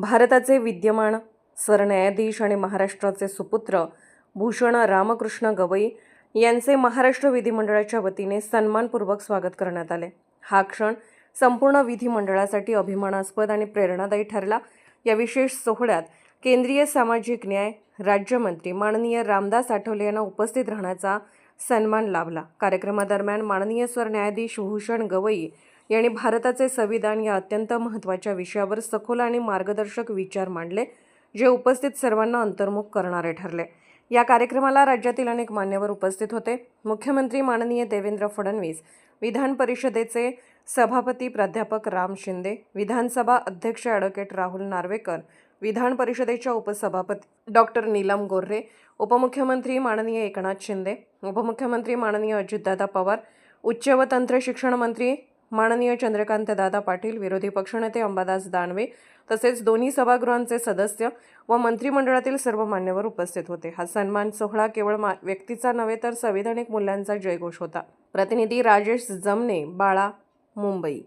भारताचे विद्यमान सरन्यायाधीश आणि महाराष्ट्राचे सुपुत्र भूषण रामकृष्ण गवई यांचे महाराष्ट्र विधिमंडळाच्या वतीने सन्मानपूर्वक स्वागत करण्यात आले. हा क्षण संपूर्ण विधिमंडळासाठी अभिमानास्पद आणि प्रेरणादायी ठरला. या विशेष सोहळ्यात केंद्रीय सामाजिक न्याय राज्यमंत्री माननीय रामदास आठवले यांना उपस्थित राहण्याचा सन्मान लाभला. कार्यक्रमादरम्यान माननीय सरन्यायाधीश भूषण गवई यांनी भारताचे संविधान या अत्यंत महत्त्वाच्या विषयावर सखोल आणि मार्गदर्शक विचार मांडले जे उपस्थित सर्वांना अंतर्मुख करणारे ठरले. या कार्यक्रमाला राज्यातील अनेक मान्यवर उपस्थित होते. मुख्यमंत्री माननीय देवेंद्र फडणवीस विधान परिषदेचे सभापती प्राध्यापक राम शिंदे विधानसभा अध्यक्ष ॲडव्होकेट राहुल नार्वेकर विधान परिषदेच्या उपसभापती डॉक्टर नीलम गोर्हे उपमुख्यमंत्री माननीय एकनाथ शिंदे उपमुख्यमंत्री माननीय अजितदादा पवार उच्च व तंत्र शिक्षण मंत्री माननीय चंद्रकांतदादा पाटील विरोधी पक्षनेते अंबादास दानवे तसेच दोन्ही सभागृहांचे सदस्य व मंत्रिमंडळातील सर्व मान्यवर उपस्थित होते. हा सन्मान सोहळा केवळ मा व्यक्तीचा नव्हे तर संविधानिक मूल्यांचा जयघोष होता. प्रतिनिधी राजेश जमने बाळा मुंबई.